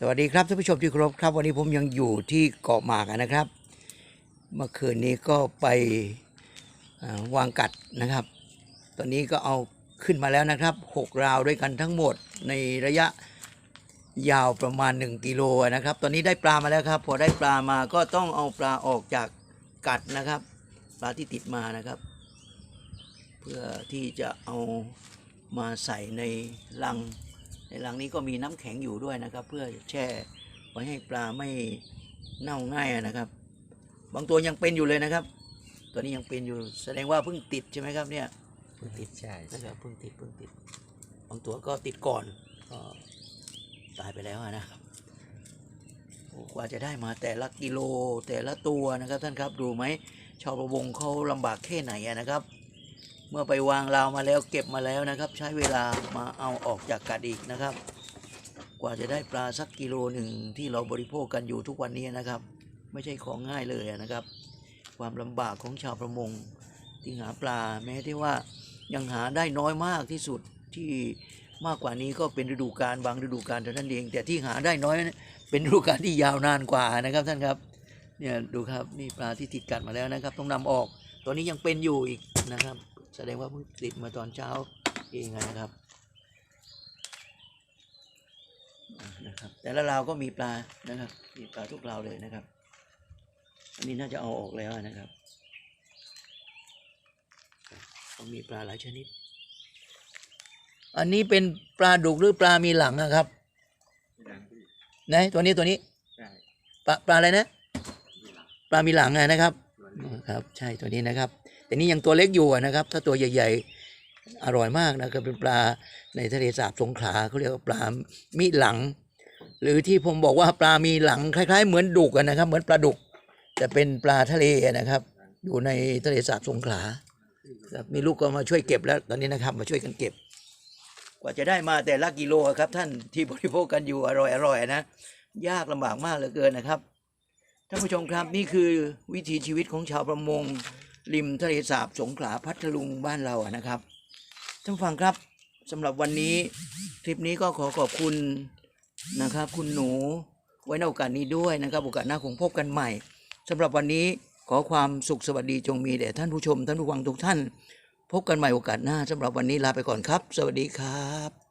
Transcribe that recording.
สวัสดีครับท่านผู้ชมที่เคารพครับ วันนี้ผมยังอยู่ที่เกาะหมากนะครับ เมื่อคืนนี้ก็ไปวางกัดนะครับ ตอนนี้ก็เอาขึ้นมาแล้วนะครับหกราวด้วยกันทั้งหมดในระยะยาวประมาณ 1กิโลนะครับ ตอนนี้ได้ปลามาแล้วครับ พอได้ปลามาก็ต้องเอาปลาออกจากกัดนะครับ ปลาที่ติดมานะครับ เพื่อที่จะเอามาใส่ในลัง ในรังนี้ก็มีน้ำแข็งอยู่ด้วยนะครับ เพื่อแช่ไว้ให้ปลาไม่เน่าง่ายนะครับ บางตัวยังเป็นอยู่เลยนะครับ ตัวนี้ยังเป็นอยู่ แสดงว่าเพิ่งติดใช่ไหมครับเนี่ยเพิ่งติดใช่นะครับเพิ่งติดเพิ่งติด บางตัวก็ติดก่อนก็ตายไปแล้วนะครับโอ้กว่าจะได้มาแต่ละกิโลแต่ละตัวนะครับท่านครับดูไหมชาวประมงเขาลำบากแค่ไหนอะนะครับ เมื่อไปวางราวมาแล้วเก็บมาแล้วนะครับ ใช้เวลามาเอาออกจากกัดอีกนะครับ กว่าจะได้ปลาสักกิโลหนึ่งที่เราบริโภคกันอยู่ทุกวันนี้นะครับ ไม่ใช่ของง่ายเลยนะครับ ความลำบากของชาวประมงที่หาปลาแม้ที่ว่ายังหาได้น้อยมากที่สุดที่มากกว่านี้ก็เป็นฤดูกาลบางฤดูกาลเท่านั้นเอง แต่ที่หาได้น้อยเป็นฤดูกาลที่ยาวนานกว่านะครับท่านครับเนี่ยดูครับนี่ปลาที่ติดกัดมาแล้วนะครับ ต้องนำออก ตัวนี้ยังเป็นอยู่อีกนะครับ แสดงว่าเพิ่งติดมาตอนเช้าเองนะครับอะนะครับ แต่ละราวก็มีปลานะครับ มีปลาทุกราวเลยนะครับ อันนี้น่าจะเอาออกแล้วนะครับต้องมีปลาหลายชนิด อันนี้เป็นปลาดุกหรือปลามีหลังนะครับไหนตัวนี้ตัวนี้ใช่ปลาปลาอะไรนะ ปลามีหลังอะนะครับครับ ใช่ตัวนี้นะครับ แต่นี่ยังตัวเล็กอยู่นะครับ ถ้าตัวใหญ่ๆอร่อยมากนะครับเป็นปลาในทะเลสาบสงขลาเขาเรียกว่าปลามีหลัง หรือที่ผมบอกว่าปลามีหลังคล้าย ๆ เหมือนดุกนะครับ เหมือนปลาดุก แต่เป็นปลาทะเลนะครับ อยู่ในทะเลสาบสงขลาครับมีลูกก็มาช่วยเก็บแล้วตอนนี้นะครับมาช่วยกันเก็บ กว่าจะได้มาแต่ละกิโลครับ ท่านที่บริโภคกันอยู่อร่อยๆนะยากลำบากมากเหลือเกินนะครับท่านผู้ชมครับนี่คือวิถีชีวิตของชาวประมง ริมทะเลสาบสงขลาพัทลุงบ้านเราอะนะครับท่านฟังครับสำหรับวันนี้คลิปนี้ก็ขอขอบคุณนะครับ คุณหนูไว้ในโอกาสนี้ด้วยนะครับโอกาสหน้าคงพบกันใหม่สำหรับวันนี้ขอความสุขสวัสดีจงมีแด่ท่านผู้ชมท่านผู้ฟังทุกท่าน พบกันใหม่โอกาสหน้าสำหรับวันนี้ลาไปก่อนครับ สวัสดีครับ